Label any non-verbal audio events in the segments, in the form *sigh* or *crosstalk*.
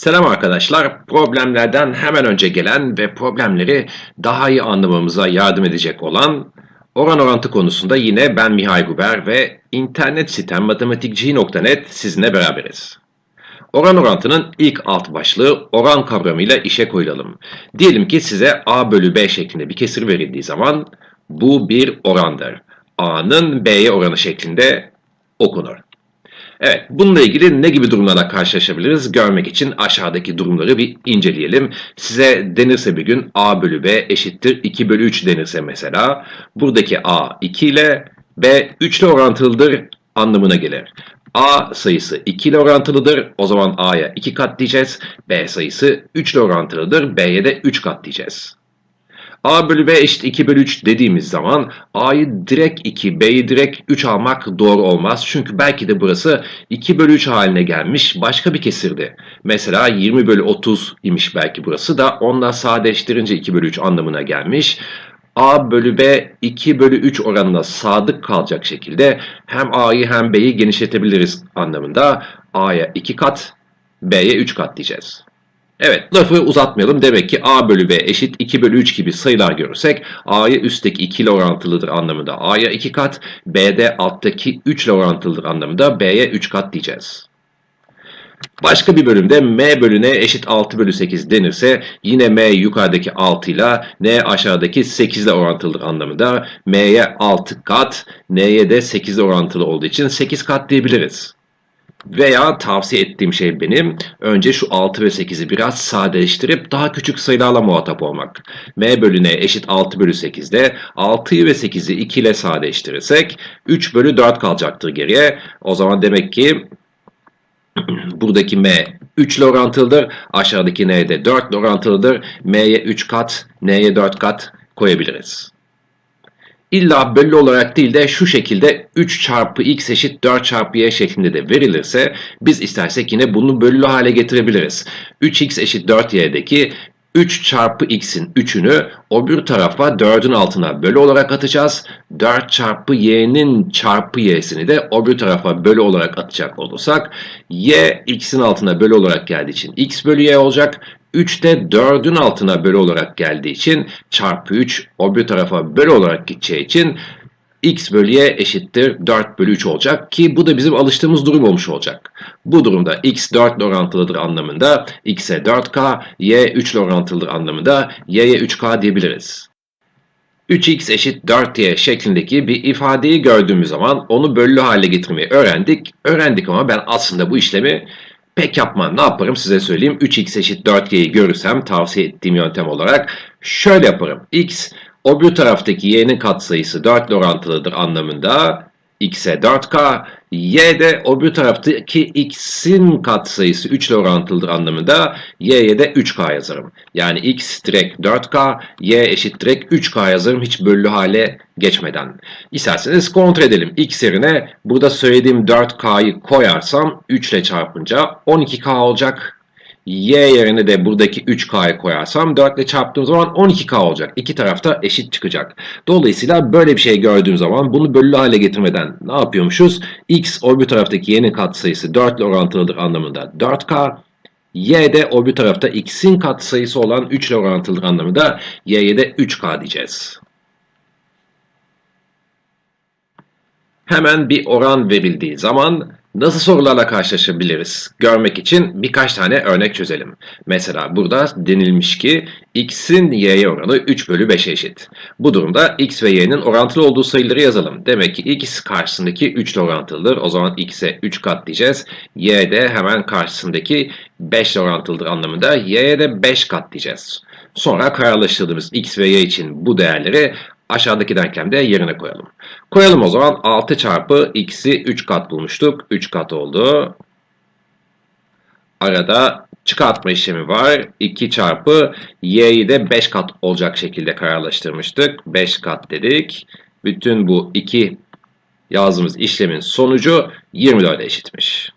Selam arkadaşlar. Problemlerden hemen önce gelen ve problemleri daha iyi anlamamıza yardım edecek olan oran orantı konusunda yine ben Mihay Guber ve internet sitem matematikci.net sizinle beraberiz. Oran orantının ilk alt başlığı oran kavramıyla işe koyulalım. Diyelim ki size A bölü B şeklinde bir kesir verildiği zaman bu bir orandır. A'nın B'ye oranı şeklinde okunur. Evet, bununla ilgili ne gibi durumlarla karşılaşabiliriz görmek için aşağıdaki durumları bir inceleyelim. Size denirse bir gün a bölü b eşittir 2 bölü 3 denirse mesela, buradaki a 2 ile b 3 ile orantılıdır anlamına gelir. A sayısı 2 ile orantılıdır. O zaman A'ya 2 kat diyeceğiz. B sayısı 3 ile orantılıdır. B'ye de 3 kat diyeceğiz. A bölü B eşit 2 bölü 3 dediğimiz zaman A'yı direkt 2, B'yi direkt 3 almak doğru olmaz. Çünkü belki de burası 2 bölü 3 haline gelmiş başka bir kesirdi. Mesela 20 bölü 30 imiş belki burası da onunla sadeleştirince 2 bölü 3 anlamına gelmiş. A bölü B 2 bölü 3 oranına sadık kalacak şekilde hem A'yı hem B'yi genişletebiliriz anlamında A'ya 2 kat, B'ye 3 kat diyeceğiz. Evet lafı uzatmayalım. Demek ki a bölü b eşit 2 bölü 3 gibi sayılar görürsek a'yı üstteki 2 ile orantılıdır anlamında a'ya 2 kat, b'de alttaki 3 ile orantılıdır anlamında b'ye 3 kat diyeceğiz. Başka bir bölümde m bölü n eşit 6 bölü 8 denirse yine m yukarıdaki 6 ile n aşağıdaki 8 ile orantılıdır anlamında m'ye 6 kat, n'ye de 8 ile orantılı olduğu için 8 kat diyebiliriz. Veya tavsiye ettiğim şey benim önce şu 6 ve 8'i biraz sadeleştirip daha küçük sayılarla muhatap olmak. m bölü n eşit 6 bölü 8'de 6'yı ve 8'i 2 ile sadeleştirirsek 3 bölü 4 kalacaktır geriye. O zaman demek ki *clears throat* buradaki m 3 ile orantılıdır. Aşağıdaki n de 4 ile orantılıdır. m'ye 3 kat, n'ye 4 kat koyabiliriz. İlla bölü olarak değil de şu şekilde 3 çarpı x eşit 4 çarpı y şeklinde de verilirse biz istersek yine bunu bölülü hale getirebiliriz. 3x eşit 4y'deki 3 çarpı x'in 3'ünü o bir tarafa 4'ün altına bölü olarak atacağız. 4 çarpı y'nin çarpı y'sini de o bir tarafa bölü olarak atacak olursak y x'in altına bölü olarak geldiği için x bölü y olacak. 3 de 4'ün altına bölü olarak geldiği için çarpı 3 o bir tarafa bölü olarak gideceği için x bölü y eşittir 4 bölü 3 olacak ki bu da bizim alıştığımız durum olmuş olacak. Bu durumda x 4 ile orantılıdır anlamında x'e 4k, y 3 ile orantılıdır anlamında y'ye 3k diyebiliriz. 3x eşit 4y şeklindeki bir ifadeyi gördüğümüz zaman onu bölü hale getirmeyi öğrendik. Öğrendik ama ben aslında bu işlemi pek yapmam. Ne yaparım size söyleyeyim. 3x eşit 4y'yi görürsem tavsiye ettiğim yöntem olarak şöyle yaparım. x o bir taraftaki y'nin katsayısı 4 ile orantılıdır anlamında x'e 4k, y de o bir taraftaki x'in katsayısı 3 ile orantılıdır anlamında y'ye de 3k yazarım. Yani x direkt 4k, y eşit direkt 3k yazarım hiç bölü hale geçmeden. İsterseniz kontrol edelim. x yerine burada söylediğim 4k'yı koyarsam 3 ile çarpınca 12k olacak. Y yerine de buradaki 3K'yı koyarsam 4 ile çarptığım zaman 12K olacak. İki tarafta eşit çıkacak. Dolayısıyla böyle bir şey gördüğüm zaman bunu bölü hale getirmeden ne yapıyormuşuz? X o bir taraftaki y'nin katsayısı 4 ile orantılıdır anlamında 4K. Y de o bir tarafta x'in katsayısı olan 3 ile orantılıdır anlamında y'ye de 3K diyeceğiz. Hemen bir oran verildiği zaman Nasıl sorularla karşılaşabiliriz? Görmek için birkaç tane örnek çözelim. Mesela burada denilmiş ki x'in y'ye oranı 3 bölü 5 eşit. Bu durumda x ve y'nin orantılı olduğu sayıları yazalım. Demek ki x karşısındaki 3 ile orantılıdır. O zaman x'e 3 kat diyeceğiz. y de hemen karşısındaki 5 ile orantılıdır anlamında y'ye de 5 kat diyeceğiz. Sonra kararlaştırdığımız x ve y için bu değerleri aşağıdaki denklemde yerine koyalım. Koyalım o zaman 6 çarpı x'i 3 kat bulmuştuk. 3 kat oldu. Arada çıkartma işlemi var. 2 çarpı y'yi de 5 kat olacak şekilde kararlaştırmıştık. 5 kat dedik. Bütün bu 2 yazdığımız işlemin sonucu 24'e eşitmiş.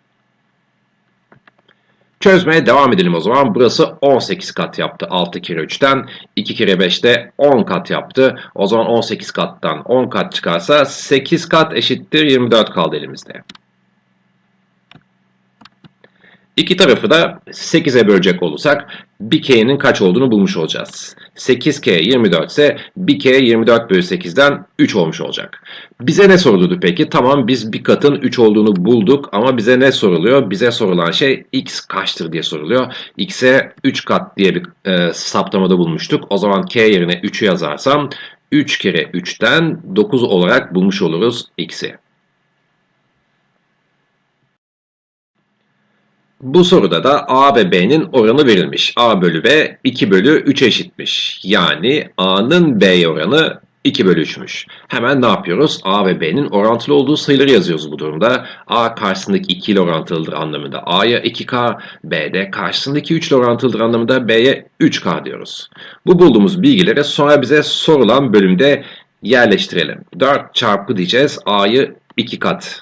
Çözmeye devam edelim o zaman. Burası 18 kat yaptı 6 kere 3'ten. 2 kere 5'te 10 kat yaptı. O zaman 18 kattan 10 kat çıkarsa 8 kat eşittir 24 kaldı elimizde. İki tarafı da 8'e bölecek olursak 1K'nin kaç olduğunu bulmuş olacağız. 8K 24 ise 1K 24 bölü 8'den 3 olmuş olacak. Bize ne soruldu peki? Tamam biz bir katın 3 olduğunu bulduk ama bize ne soruluyor? Bize sorulan şey x kaçtır diye soruluyor. x'e 3 kat diye bir e, saptamada bulmuştuk. O zaman k yerine 3'ü yazarsam 3 kere 3'ten 9 olarak bulmuş oluruz x'i. Bu soruda da A ve B'nin oranı verilmiş. A bölü B 2 bölü 3 eşitmiş. Yani A'nın B'ye oranı 2 bölü 3'müş. Hemen ne yapıyoruz? A ve B'nin orantılı olduğu sayıları yazıyoruz bu durumda. A karşısındaki 2 ile orantılıdır anlamında A'ya 2K, B de karşısındaki 3 ile orantılıdır anlamında B'ye 3K diyoruz. Bu bulduğumuz bilgileri sonra bize sorulan bölümde yerleştirelim. 4 çarpı diyeceğiz. A'yı 2 kat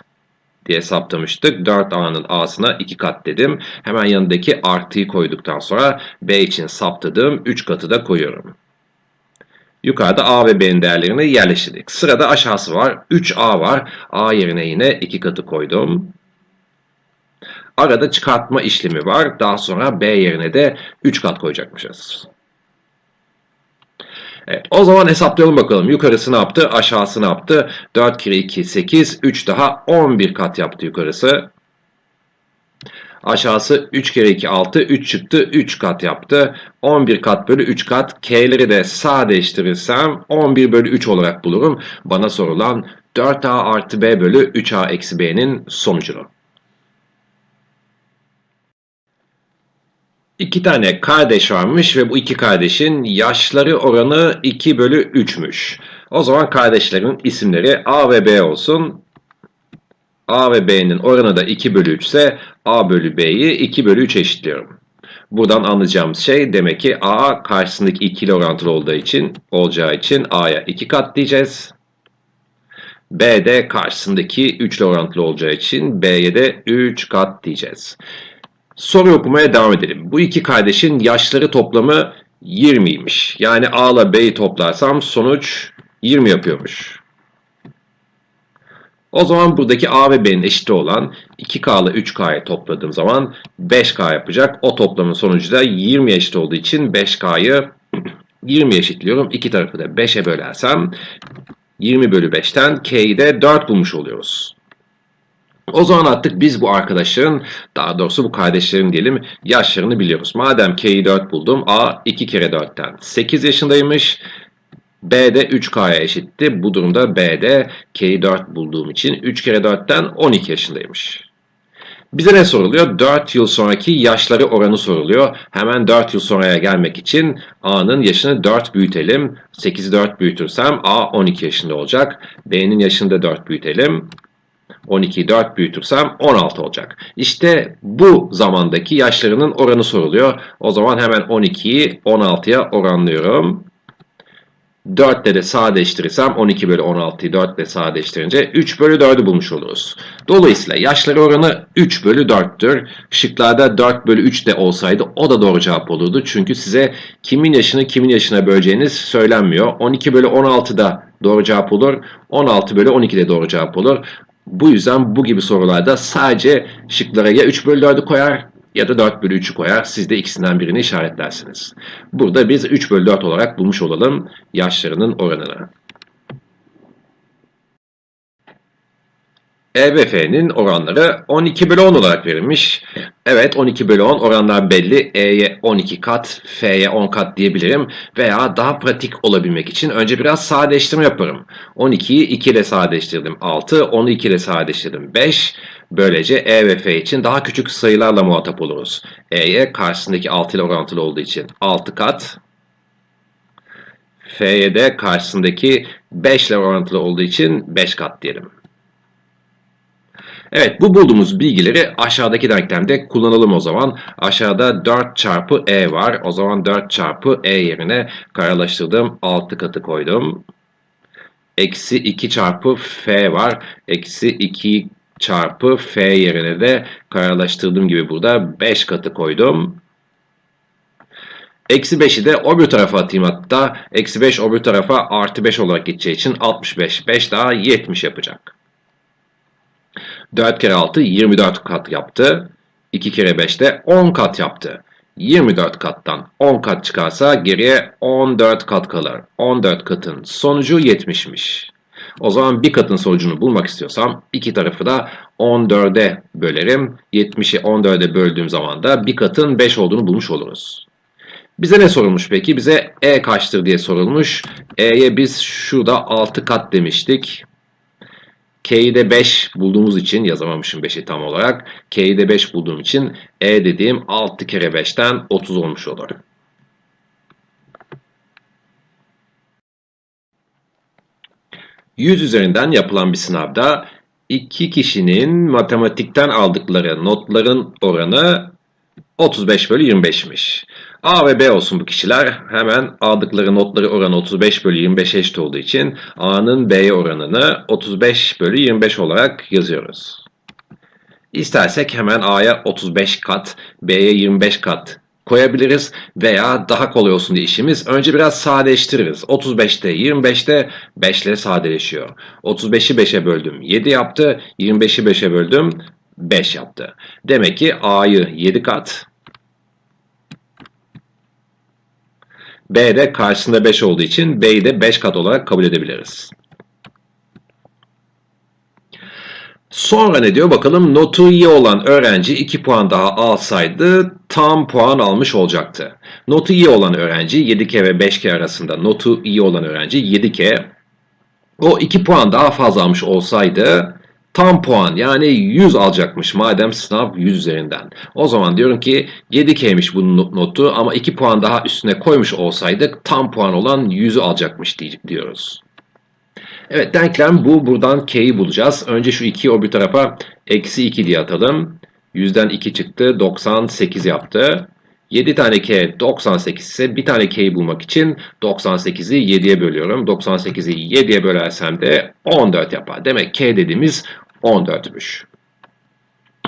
diye saptamıştık. 4A'nın A'sına 2 kat dedim. Hemen yanındaki artıyı koyduktan sonra B için saptadığım 3 katı da koyuyorum. Yukarıda A ve B'nin değerlerini yerleştirdik. Sırada aşağısı var. 3A var. A yerine yine 2 katı koydum. Arada çıkartma işlemi var. Daha sonra B yerine de 3 kat koyacakmışız. Evet, o zaman hesaplayalım bakalım. Yukarısı ne yaptı? Aşağısı ne yaptı? 4 kere 2 8. 3 daha 11 kat yaptı yukarısı. Aşağısı 3 kere 2 6. 3 çıktı. 3 kat yaptı. 11 kat bölü 3 kat. K'leri de sadeleştirirsem 11 bölü 3 olarak bulurum. Bana sorulan 4A artı B bölü 3A eksi B'nin sonucunu. İki tane kardeş varmış ve bu iki kardeşin yaşları oranı 2 bölü 3'müş. O zaman kardeşlerin isimleri A ve B olsun. A ve B'nin oranı da 2 bölü 3 ise A bölü B'yi 2 bölü 3 eşitliyorum. Buradan anlayacağımız şey demek ki A karşısındaki 2 ile orantılı olduğu için, olacağı için A'ya 2 kat diyeceğiz. B de karşısındaki 3 ile orantılı olacağı için B'ye de 3 kat diyeceğiz. Soru okumaya devam edelim. Bu iki kardeşin yaşları toplamı 20'ymiş. Yani A ile B'yi toplarsam sonuç 20 yapıyormuş. O zaman buradaki A ve B'nin eşiti olan 2K ile 3K'yı topladığım zaman 5K yapacak. O toplamın sonucu da 20 eşit olduğu için 5K'yı 20 *clears throat* eşitliyorum. İki tarafı da 5'e bölersem 20 bölü 5'ten K'yi de 4 bulmuş oluyoruz. O zaman artık biz bu arkadaşların, daha doğrusu bu kardeşlerin diyelim, yaşlarını biliyoruz. Madem K'yi 4 buldum, A 2 kere 4'ten 8 yaşındaymış. B de 3K'ya eşitti. Bu durumda B de K'yi 4 bulduğum için 3 kere 4'ten 12 yaşındaymış. Bize ne soruluyor? 4 yıl sonraki yaşları oranı soruluyor. Hemen 4 yıl sonraya gelmek için A'nın yaşını 4 büyütelim. 8'i 4 büyütürsem A 12 yaşında olacak. B'nin yaşını da 4 büyütelim. 12'yi 4 büyütürsem 16 olacak. İşte bu zamandaki yaşlarının oranı soruluyor. O zaman hemen 12'yi 16'ya oranlıyorum. 4 ile de sadeleştirirsem 12 bölü 16'yı 4 ile sadeleştirince 3 bölü 4'ü bulmuş oluruz. Dolayısıyla yaşları oranı 3 bölü 4'tür. Şıklarda 4 bölü 3 de olsaydı o da doğru cevap olurdu. Çünkü size kimin yaşını kimin yaşına böleceğiniz söylenmiyor. 12 bölü 16 da doğru cevap olur. 16 bölü 12 de doğru cevap olur. Bu yüzden bu gibi sorularda sadece şıklara ya 3 bölü 4'ü koyar ya da 4 bölü 3'ü koyar. Siz de ikisinden birini işaretlersiniz. Burada biz 3 bölü 4 olarak bulmuş olalım yaşlarının oranını. E ve F'nin oranları 12 bölü 10 olarak verilmiş. Evet 12 bölü 10 oranlar belli. E'ye 12 kat, F'ye 10 kat diyebilirim. Veya daha pratik olabilmek için önce biraz sadeleştirme yaparım. 12'yi 2 ile sadeleştirdim 6, 10'u 2 ile sadeleştirdim 5. Böylece E ve F için daha küçük sayılarla muhatap oluruz. E'ye karşısındaki 6 ile orantılı olduğu için 6 kat. F'ye de karşısındaki 5 ile orantılı olduğu için 5 kat diyelim. Evet bu bulduğumuz bilgileri aşağıdaki denklemde kullanalım o zaman. Aşağıda 4 çarpı e var. O zaman 4 çarpı e yerine karelaştırdım. 6 katı koydum. Eksi 2 çarpı f var. Eksi 2 çarpı f yerine de karelaştırdığım gibi burada 5 katı koydum. Eksi 5'i de öbür tarafa atayım hatta. Eksi 5 öbür tarafa artı 5 olarak gideceği için 65. 5 daha 70 yapacak. 4 kere 6 24 kat yaptı. 2 kere 5 de 10 kat yaptı. 24 kattan 10 kat çıkarsa geriye 14 kat kalır. 14 katın sonucu 70'miş. O zaman bir katın sonucunu bulmak istiyorsam iki tarafı da 14'e bölerim. 70'i 14'e böldüğüm zaman da bir katın 5 olduğunu bulmuş oluruz. Bize ne sorulmuş peki? Bize E kaçtır diye sorulmuş. E'ye biz şurada 6 kat demiştik. K'yi de 5 bulduğumuz için yazamamışım 5'i tam olarak. K'yi de 5 bulduğum için E dediğim 6 kere 5'ten 30 olmuş olur. Yüz üzerinden yapılan bir sınavda iki kişinin matematikten aldıkları notların oranı 35 bölü 25'miş. A ve B olsun bu kişiler. Hemen aldıkları notları oranı 35 bölü 25 eşit olduğu için A'nın B'ye oranını 35 bölü 25 olarak yazıyoruz. İstersek hemen A'ya 35 kat, B'ye 25 kat koyabiliriz veya daha kolay olsun diye işimiz önce biraz sadeleştiririz. 35'te 25'te 5 ile sadeleşiyor. 35'i 5'e böldüm 7 yaptı, 25'i 5'e böldüm 5 yaptı. Demek ki A'yı 7 kat, B de karşısında 5 olduğu için B'yi de 5 kat olarak kabul edebiliriz. Sonra ne diyor bakalım notu iyi olan öğrenci 2 puan daha alsaydı tam puan almış olacaktı. Notu iyi olan öğrenci 7K ve 5K arasında notu iyi olan öğrenci 7K o 2 puan daha fazla almış olsaydı tam puan yani 100 alacakmış madem sınav 100 üzerinden. O zaman diyorum ki 7K'miş bunun notu ama 2 puan daha üstüne koymuş olsaydık tam puan olan 100'ü alacakmış diyoruz. Evet denklem bu. Buradan k'yi bulacağız. Önce şu 2'yi o bir tarafa eksi 2 diye atalım. 100'den 2 çıktı. 98 yaptı. 7 tane k 98 ise bir tane k'yi bulmak için 98'i 7'ye bölüyorum. 98'i 7'ye bölersem de 14 yapar. Demek k dediğimiz 14'müş.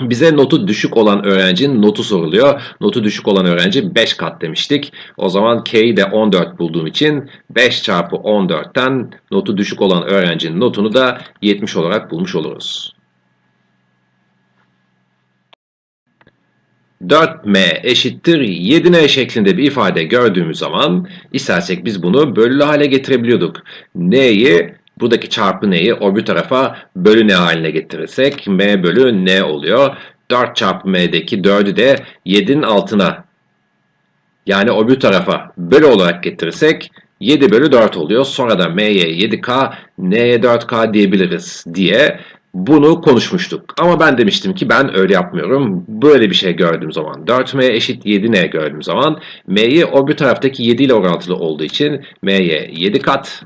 Bize notu düşük olan öğrencinin notu soruluyor. Notu düşük olan öğrenci 5 kat demiştik. O zaman K'yi de 14 bulduğum için 5 çarpı 14'ten notu düşük olan öğrencinin notunu da 70 olarak bulmuş oluruz. 4m eşittir 7n şeklinde bir ifade gördüğümüz zaman istersek biz bunu bölülü hale getirebiliyorduk. n'yi Buradaki çarpı neyi o bir tarafa bölü ne haline getirirsek m bölü n oluyor. 4 çarpı m'deki 4'ü de 7'nin altına yani o bir tarafa bölü olarak getirirsek 7 bölü 4 oluyor. Sonra da m'ye 7k, n'ye 4k diyebiliriz diye bunu konuşmuştuk. Ama ben demiştim ki ben öyle yapmıyorum. Böyle bir şey gördüğüm zaman 4m eşit 7n gördüğüm zaman m'yi o bir taraftaki 7 ile orantılı olduğu için m'ye 7 kat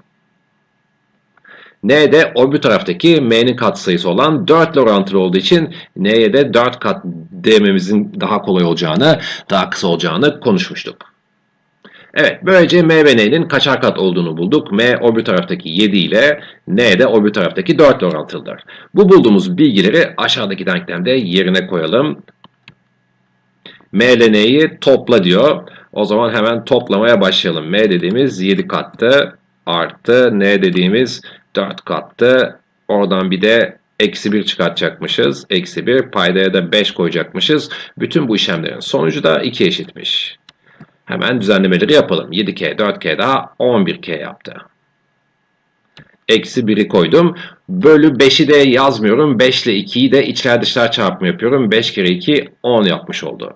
N de o bir taraftaki M'nin katsayısı olan 4 ile orantılı olduğu için N'ye de 4 kat dememizin daha kolay olacağını, daha kısa olacağını konuşmuştuk. Evet, böylece M ve N'nin kaçar kat olduğunu bulduk. M o bir taraftaki 7 ile N de o bir taraftaki 4 ile orantılıdır. Bu bulduğumuz bilgileri aşağıdaki denklemde yerine koyalım. M ile N'yi topla diyor. O zaman hemen toplamaya başlayalım. M dediğimiz 7 kattı artı N dediğimiz 4 kattı. Oradan bir de eksi 1 çıkartacakmışız. Eksi 1 paydaya da 5 koyacakmışız. Bütün bu işlemlerin sonucu da 2 eşitmiş. Hemen düzenlemeleri yapalım. 7K, 4K daha 11K yaptı. Eksi 1'i koydum. Bölü 5'i de yazmıyorum. 5 ile 2'yi de içler dışlar çarpımı yapıyorum. 5 kere 2 10 yapmış oldu.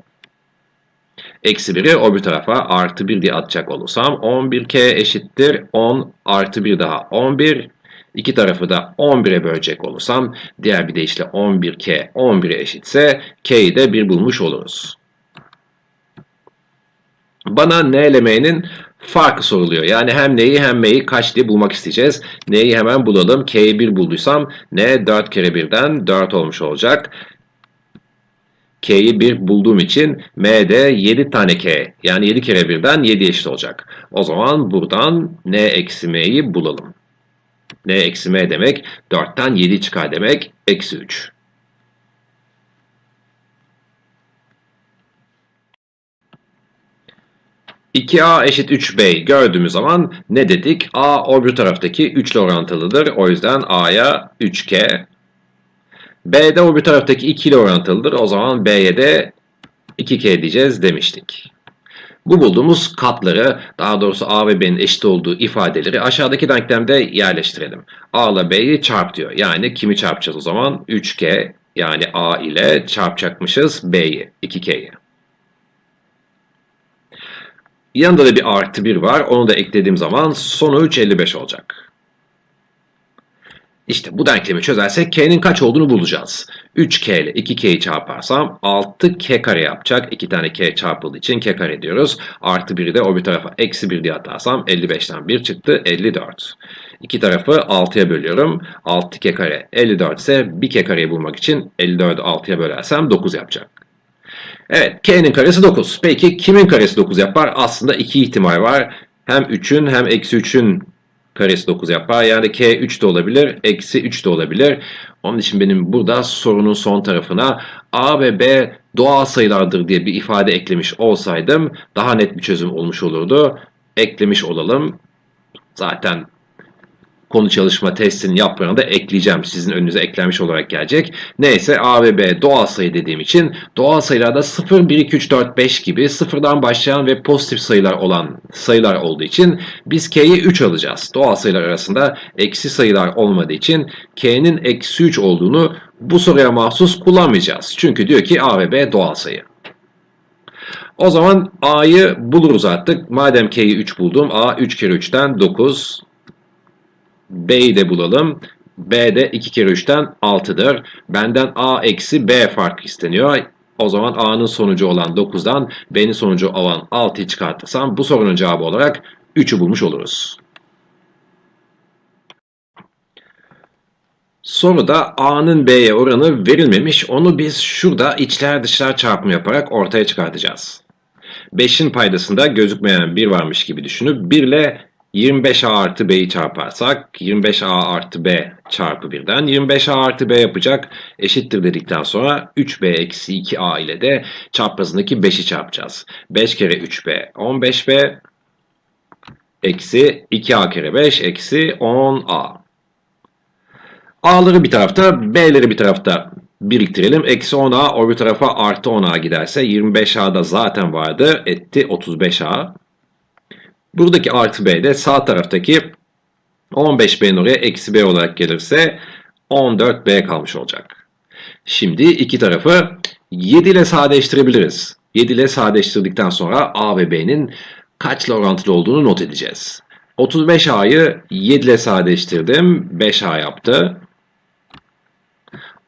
Eksi 1'i o bir tarafa artı 1 diye atacak olursam 11K eşittir 10 artı 1 daha 11 İki tarafı da 11'e bölecek olursam diğer bir deyişle 11k 11'e eşitse k'yi de 1 bulmuş oluruz. Bana n ile m'nin farkı soruluyor. Yani hem neyi hem m'yi kaç diye bulmak isteyeceğiz. N'yi hemen bulalım. K'yi 1 bulduysam n 4 kere 1'den 4 olmuş olacak. K'yi 1 bulduğum için M'de 7 tane K yani 7 kere 1'den 7 eşit olacak. O zaman buradan N eksi M'yi bulalım. N eksi M demek 4'ten 7 çıkar demek. Eksi 3. a eşit 3B gördüğümüz zaman ne dedik? A o bir taraftaki 3 ile orantılıdır. O yüzden A'ya 3K. B de o bir taraftaki 2 ile orantılıdır. O zaman B'ye de 2K diyeceğiz demiştik. Bu bulduğumuz katları, daha doğrusu A ve B'nin eşit olduğu ifadeleri aşağıdaki denklemde yerleştirelim. A ile B'yi çarp diyor. Yani kimi çarpacağız o zaman? 3K yani A ile çarpacakmışız B'yi, 2K'yi. Yanında da bir artı 1 var. Onu da eklediğim zaman sonuç 55 olacak. İşte bu denklemi çözersek k'nin kaç olduğunu bulacağız. 3k ile 2k'yi çarparsam 6k kare yapacak. 2 tane k çarpıldığı için k kare diyoruz. Artı 1'i de o bir tarafa eksi 1 diye atarsam 55'ten 1 çıktı 54. İki tarafı 6'ya bölüyorum. 6k kare 54 ise 1k kareyi bulmak için 54'ü 6'ya bölersem 9 yapacak. Evet k'nin karesi 9. Peki kimin karesi 9 yapar? Aslında iki ihtimal var. Hem 3'ün hem eksi 3'ün karesi 9 yapar. Yani k 3 de olabilir, eksi 3 de olabilir. Onun için benim burada sorunun son tarafına a ve b doğal sayılardır diye bir ifade eklemiş olsaydım daha net bir çözüm olmuş olurdu. Eklemiş olalım. Zaten konu çalışma testinin yaprağını da ekleyeceğim. Sizin önünüze eklenmiş olarak gelecek. Neyse A ve B doğal sayı dediğim için doğal sayılarda 0, 1, 2, 3, 4, 5 gibi sıfırdan başlayan ve pozitif sayılar olan sayılar olduğu için biz K'yi 3 alacağız. Doğal sayılar arasında eksi sayılar olmadığı için K'nin eksi 3 olduğunu bu soruya mahsus kullanmayacağız. Çünkü diyor ki A ve B doğal sayı. O zaman A'yı buluruz artık. Madem K'yi 3 buldum. A 3 kere 3'ten 9. B'yi de bulalım. B de 2 kere 3'ten 6'dır. Benden A eksi B fark isteniyor. O zaman A'nın sonucu olan 9'dan B'nin sonucu olan 6'yı çıkartırsam bu sorunun cevabı olarak 3'ü bulmuş oluruz. Soruda A'nın B'ye oranı verilmemiş. Onu biz şurada içler dışlar çarpımı yaparak ortaya çıkartacağız. 5'in paydasında gözükmeyen 1 varmış gibi düşünüp 1 ile 25A artı B'yi çarparsak 25A artı B çarpı 1'den 25A artı B yapacak eşittir dedikten sonra 3B eksi 2A ile de çaprazındaki 5'i çarpacağız. 5 kere 3B 15B eksi 2A kere 5 eksi 10A. A'ları bir tarafta B'leri bir tarafta biriktirelim. Eksi 10A o bir tarafa artı 10A giderse 25A'da zaten vardı etti 35A. Buradaki artı b de sağ taraftaki 15b'nin oraya eksi b olarak gelirse 14b kalmış olacak. Şimdi iki tarafı 7 ile sadeleştirebiliriz. 7 ile sadeleştirdikten sonra a ve b'nin kaçla orantılı olduğunu not edeceğiz. 35a'yı 7 ile sadeleştirdim. 5a yaptı.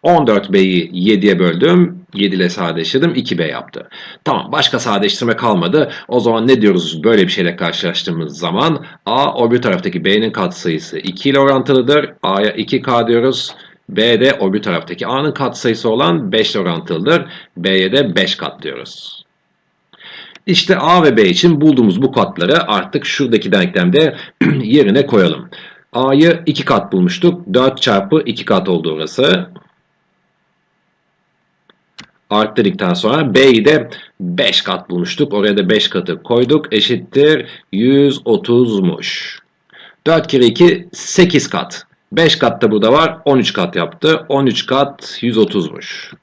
14b'yi 7'ye böldüm. 7 ile sadeleştirdim. 2b yaptı. Tamam başka sadeleştirme kalmadı. O zaman ne diyoruz böyle bir şeyle karşılaştığımız zaman? A o bir taraftaki b'nin katsayısı 2 ile orantılıdır. A'ya 2k diyoruz. B de o bir taraftaki A'nın katsayısı olan 5 ile orantılıdır. B'ye de 5 kat diyoruz. İşte A ve B için bulduğumuz bu katları artık şuradaki denklemde *clears throat* yerine koyalım. A'yı 2 kat bulmuştuk. 4 çarpı 2 kat oldu orası arttırdıktan sonra B'yi de 5 kat bulmuştuk. Oraya da 5 katı koyduk. Eşittir 130'muş. 4 kere 2 8 kat. 5 kat da burada var. 13 kat yaptı. 13 kat 130'muş.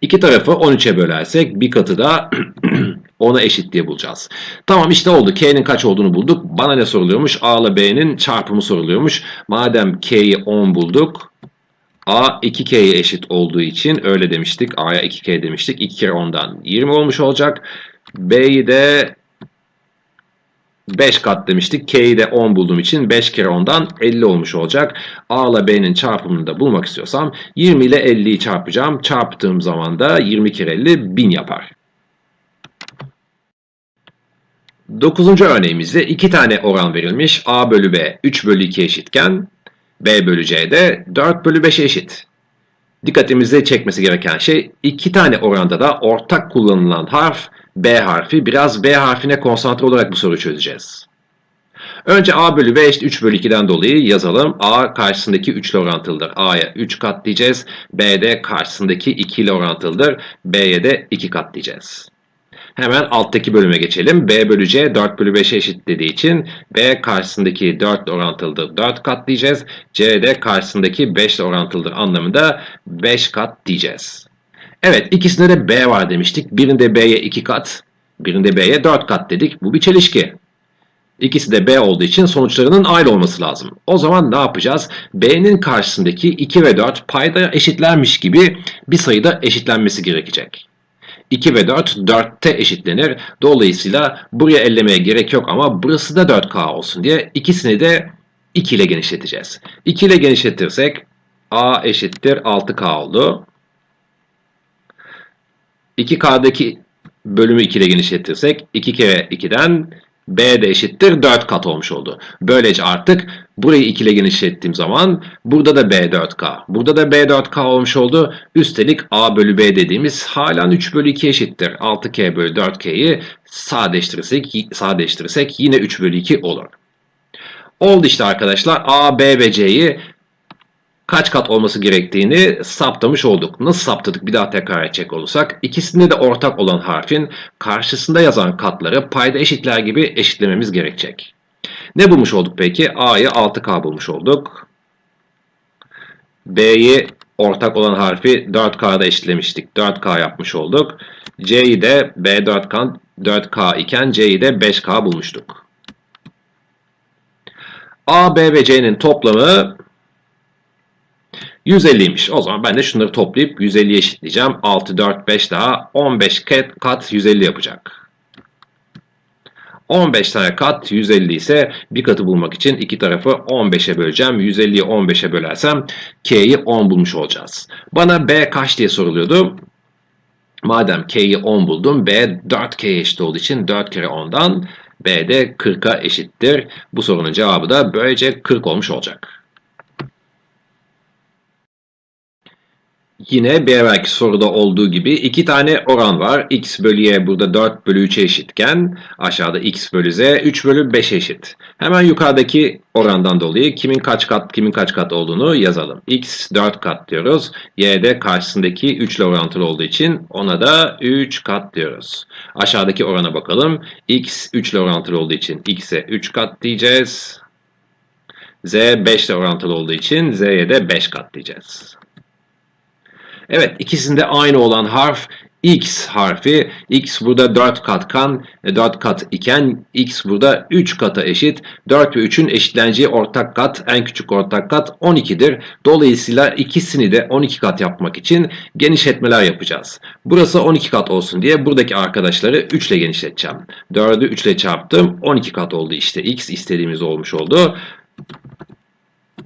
İki tarafı 13'e bölersek bir katı da *clears throat* 10'a eşit diye bulacağız. Tamam işte oldu. K'nin kaç olduğunu bulduk. Bana ne soruluyormuş? A ile B'nin çarpımı soruluyormuş. Madem K'yi 10 bulduk. A 2K'ye eşit olduğu için öyle demiştik. A'ya 2K demiştik. 2 kere 10'dan 20 olmuş olacak. B'yi de 5 kat demiştik. K'yi de 10 bulduğum için 5 kere 10'dan 50 olmuş olacak. A ile B'nin çarpımını da bulmak istiyorsam 20 ile 50'yi çarpacağım. Çarptığım zaman da 20 kere 50 1000 yapar. Dokuzuncu örneğimizde iki tane oran verilmiş. A bölü B 3 bölü 2 eşitken B bölü C'de 4 bölü 5 eşit. Dikkatimizi çekmesi gereken şey iki tane oranda da ortak kullanılan harf B harfi. Biraz B harfine konsantre olarak bu soruyu çözeceğiz. Önce A bölü B eşit 3 bölü 2'den dolayı yazalım. A karşısındaki 3 ile orantılıdır. A'ya 3 kat diyeceğiz. B de karşısındaki 2 ile orantılıdır. B'ye de 2 kat diyeceğiz. Hemen alttaki bölüme geçelim. B bölü C 4 bölü 5'e eşit dediği için B karşısındaki 4 ile orantılıdır 4 kat diyeceğiz. C de karşısındaki 5 ile orantılıdır anlamında 5 kat diyeceğiz. Evet ikisinde de B var demiştik. Birinde B'ye 2 kat, birinde B'ye 4 kat dedik. Bu bir çelişki. İkisi de B olduğu için sonuçlarının aynı olması lazım. O zaman ne yapacağız? B'nin karşısındaki 2 ve 4 payda eşitlenmiş gibi bir sayıda eşitlenmesi gerekecek. 2 ve 4 4'te eşitlenir. Dolayısıyla buraya ellemeye gerek yok ama burası da 4K olsun diye ikisini de 2 ile genişleteceğiz. 2 ile genişletirsek A eşittir 6K oldu. 2K'daki bölümü 2 ile genişletirsek 2 kere 2'den B de eşittir 4 kat olmuş oldu. Böylece artık burayı 2 ile genişlettiğim zaman burada da B 4K. Burada da B 4K olmuş oldu. Üstelik A bölü B dediğimiz halen 3 bölü 2 eşittir. 6K bölü 4K'yi sadeleştirirsek, sadeleştirirsek yine 3 bölü 2 olur. Oldu işte arkadaşlar. A, B ve C'yi kaç kat olması gerektiğini saptamış olduk. Nasıl saptadık bir daha tekrar edecek olursak ikisinde de ortak olan harfin karşısında yazan katları payda eşitler gibi eşitlememiz gerekecek. Ne bulmuş olduk peki? A'yı 6K bulmuş olduk. B'yi ortak olan harfi 4K'da eşitlemiştik. 4K yapmış olduk. C'yi de B 4K, 4K iken C'yi de 5K bulmuştuk. A, B ve C'nin toplamı 150'ymiş. O zaman ben de şunları toplayıp 150'ye eşitleyeceğim. 6, 4, 5 daha 15 kat 150 yapacak. 15 tane kat 150 ise bir katı bulmak için iki tarafı 15'e böleceğim. 150'yi 15'e bölersem K'yi 10 bulmuş olacağız. Bana B kaç diye soruluyordu. Madem K'yi 10 buldum, B 4K'ye eşit olduğu için 4 kere 10'dan B de 40'a eşittir. Bu sorunun cevabı da böylece 40 olmuş olacak. Yine bir evvelki soruda olduğu gibi iki tane oran var. x bölü y burada 4 bölü 3'e eşitken aşağıda x bölü z 3 bölü 5'e eşit. Hemen yukarıdaki orandan dolayı kimin kaç kat kimin kaç kat olduğunu yazalım. x 4 kat diyoruz. y de karşısındaki 3 ile orantılı olduğu için ona da 3 kat diyoruz. Aşağıdaki orana bakalım. x 3 ile orantılı olduğu için x'e 3 kat diyeceğiz. z 5 ile orantılı olduğu için z'ye de 5 kat diyeceğiz. Evet ikisinde aynı olan harf X harfi. X burada 4 katkan, 4 kat iken X burada 3 kata eşit. 4 ve 3'ün eşitleneceği ortak kat, en küçük ortak kat 12'dir. Dolayısıyla ikisini de 12 kat yapmak için genişletmeler yapacağız. Burası 12 kat olsun diye buradaki arkadaşları 3 ile genişleteceğim. 4'ü 3 ile çarptım. 12 kat oldu işte. X istediğimiz olmuş oldu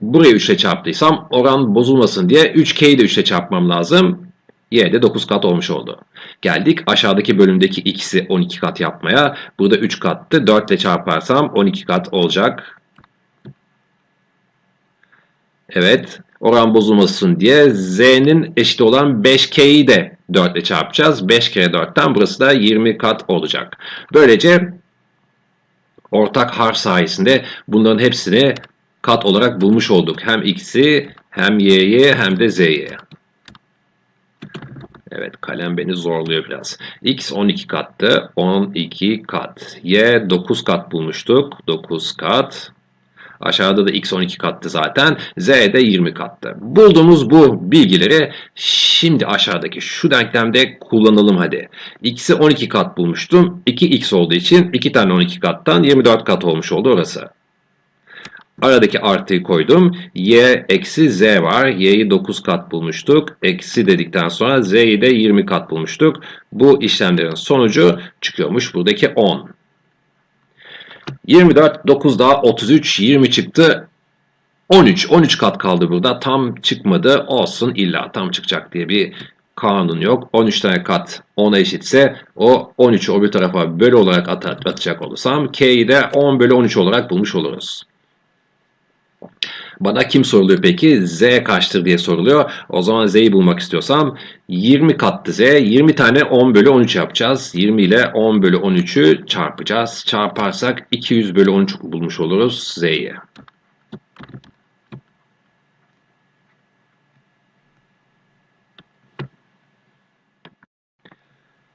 burayı 3 ile çarptıysam oran bozulmasın diye 3K'yi de 3 ile çarpmam lazım. Y de 9 kat olmuş oldu. Geldik aşağıdaki bölümdeki x'i 12 kat yapmaya. Burada 3 kattı. 4 ile çarparsam 12 kat olacak. Evet. Oran bozulmasın diye z'nin eşit olan 5k'yi de 4 ile çarpacağız. 5 kere 4'ten burası da 20 kat olacak. Böylece ortak harf sayesinde bunların hepsini kat olarak bulmuş olduk. Hem x'i hem y'yi hem de z'yi. Evet kalem beni zorluyor biraz. x 12 kattı. 12 kat. y 9 kat bulmuştuk. 9 kat. Aşağıda da x 12 kattı zaten. Z de 20 kattı. Bulduğumuz bu bilgileri şimdi aşağıdaki şu denklemde kullanalım hadi. X'i 12 kat bulmuştum. 2x olduğu için 2 tane 12 kattan 24 kat olmuş oldu orası. Aradaki artıyı koydum. Y eksi Z var. Y'yi 9 kat bulmuştuk. Eksi dedikten sonra Z'yi de 20 kat bulmuştuk. Bu işlemlerin sonucu çıkıyormuş buradaki 10. 24, 9 daha 33, 20 çıktı. 13, 13 kat kaldı burada. Tam çıkmadı. Olsun illa tam çıkacak diye bir kanun yok. 13 tane kat 10'a eşitse o 13'ü o bir tarafa bölü olarak atacak olursam K'yi de 10 bölü 13 olarak bulmuş oluruz. Bana kim soruluyor peki? Z kaçtır diye soruluyor. O zaman Z'yi bulmak istiyorsam 20 kattı Z. 20 tane 10 bölü 13 yapacağız. 20 ile 10 bölü 13'ü çarpacağız. Çarparsak 200 bölü 13 bulmuş oluruz Z'yi.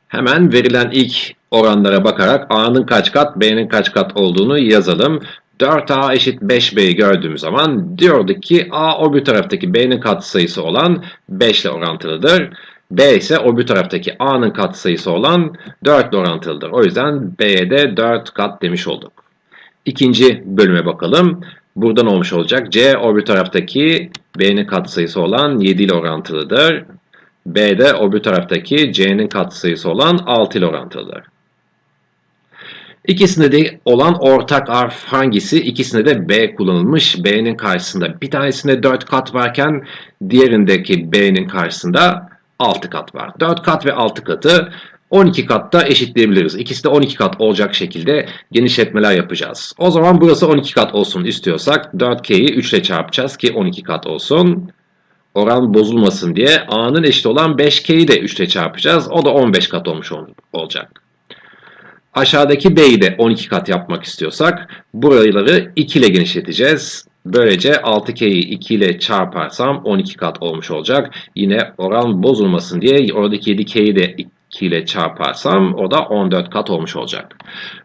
Hemen verilen ilk oranlara bakarak A'nın kaç kat, B'nin kaç kat olduğunu yazalım. 4A eşit 5B'yi gördüğüm zaman diyorduk ki A o bir taraftaki B'nin katsayısı olan 5 ile orantılıdır. B ise o bir taraftaki A'nın katsayısı olan 4 ile orantılıdır. O yüzden B'ye de 4 kat demiş olduk. İkinci bölüme bakalım. Buradan olmuş olacak. C o bir taraftaki B'nin katsayısı olan 7 ile orantılıdır. B de o bir taraftaki C'nin katsayısı olan 6 ile orantılıdır. İkisinde de olan ortak harf hangisi? İkisinde de B kullanılmış. B'nin karşısında bir tanesinde 4 kat varken diğerindeki B'nin karşısında 6 kat var. 4 kat ve 6 katı 12 katta eşitleyebiliriz. İkisi de 12 kat olacak şekilde genişletmeler yapacağız. O zaman burası 12 kat olsun istiyorsak 4K'yi 3 ile çarpacağız ki 12 kat olsun. Oran bozulmasın diye A'nın eşit olan 5K'yi de 3 ile çarpacağız. O da 15 kat olmuş olacak. Aşağıdaki B'yi de 12 kat yapmak istiyorsak buraları 2 ile genişleteceğiz. Böylece 6K'yi 2 ile çarparsam 12 kat olmuş olacak. Yine oran bozulmasın diye oradaki 7K'yi de 2 ile çarparsam o da 14 kat olmuş olacak.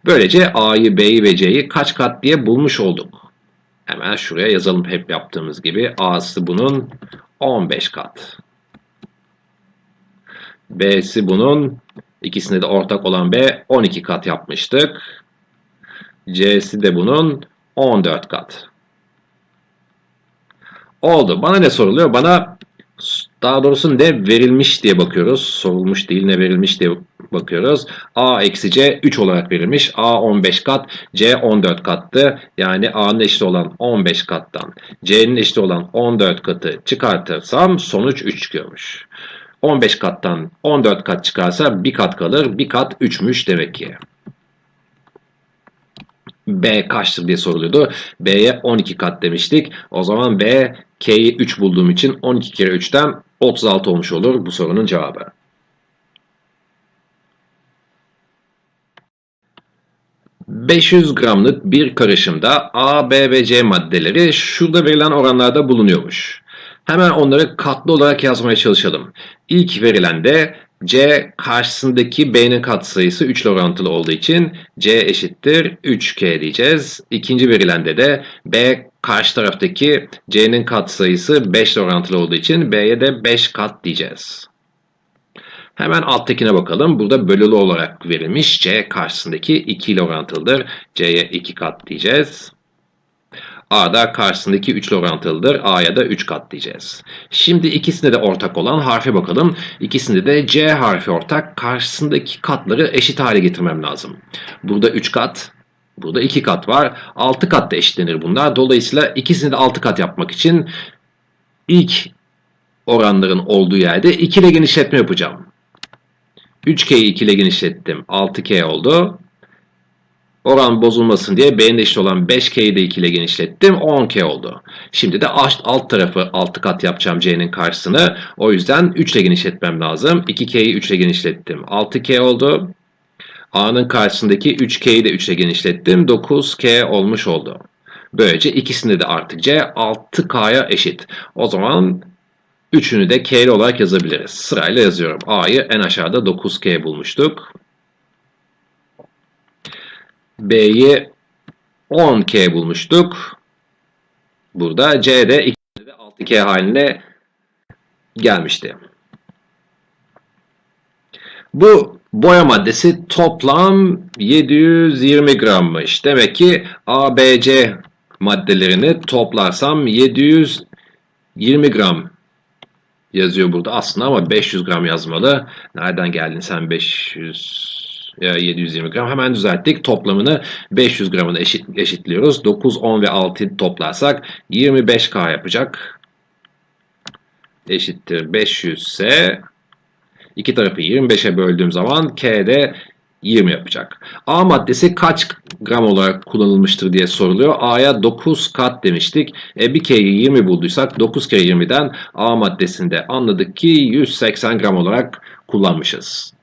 Böylece A'yı, B'yi ve C'yi kaç kat diye bulmuş olduk. Hemen şuraya yazalım hep yaptığımız gibi. A'sı bunun 15 kat. B'si bunun ikisinde de ortak olan B 12 kat yapmıştık. C'si de bunun 14 kat. Oldu. Bana ne soruluyor? Bana daha doğrusu ne verilmiş diye bakıyoruz. Sorulmuş değil ne verilmiş diye bakıyoruz. A eksi C 3 olarak verilmiş. A 15 kat, C 14 kattı. Yani A'nın eşit olan 15 kattan C'nin eşit olan 14 katı çıkartırsam sonuç 3 çıkıyormuş. 15 kattan 14 kat çıkarsa bir kat kalır. Bir kat 3'müş demek ki. B kaçtır diye soruluyordu. B'ye 12 kat demiştik. O zaman B K'yi 3 bulduğum için 12 kere 3'ten 36 olmuş olur bu sorunun cevabı. ...500 gramlık bir karışımda A, B ve C maddeleri şurada verilen oranlarda bulunuyormuş. Hemen onları katlı olarak yazmaya çalışalım. İlk verilende C karşısındaki B'nin katsayısı 3 ile orantılı olduğu için C eşittir 3K diyeceğiz. İkinci verilende de B karşı taraftaki C'nin katsayısı 5 ile orantılı olduğu için B'ye de 5 kat diyeceğiz. Hemen alttakine bakalım. Burada bölülü olarak verilmiş. C karşısındaki 2 ile orantılıdır. C'ye 2 kat diyeceğiz. A da karşısındaki 3 ile orantılıdır. A'ya da 3 kat diyeceğiz. Şimdi ikisinde de ortak olan harfe bakalım. İkisinde de C harfi ortak. Karşısındaki katları eşit hale getirmem lazım. Burada 3 kat, burada 2 kat var. 6 kat da eşitlenir bunlar. Dolayısıyla ikisini de 6 kat yapmak için ilk oranların olduğu yerde 2 ile genişletme yapacağım. 3K'yi 2 ile genişlettim. 6K oldu. Oran bozulmasın diye B'nin eşit olan 5K'yi de 2 ile genişlettim. 10K oldu. Şimdi de alt tarafı 6 kat yapacağım C'nin karşısını. O yüzden 3 ile genişletmem lazım. 2K'yi 3 ile genişlettim. 6K oldu. A'nın karşısındaki 3K'yi de 3 ile genişlettim. 9K olmuş oldu. Böylece ikisinde de artık C 6K'ya eşit. O zaman üçünü de K'li olarak yazabiliriz. Sırayla yazıyorum. A'yı en aşağıda 9K bulmuştuk. B'yi 10K bulmuştuk. Burada C'de 2'de 6K haline gelmişti. Bu boya maddesi toplam 720 grammış. Demek ki ABC maddelerini toplarsam 720 gram yazıyor burada aslında ama 500 gram yazmalı. Nereden geldin sen 500 720 gram. Hemen düzelttik. Toplamını 500 gramına eşit, eşitliyoruz. 9, 10 ve 6 toplarsak 25K yapacak. Eşittir 500 ise iki tarafı 25'e böldüğüm zaman K de 20 yapacak. A maddesi kaç gram olarak kullanılmıştır diye soruluyor. A'ya 9 kat demiştik. E, bir K'yi 20 bulduysak 9 kere 20'den A maddesinde anladık ki 180 gram olarak kullanmışız.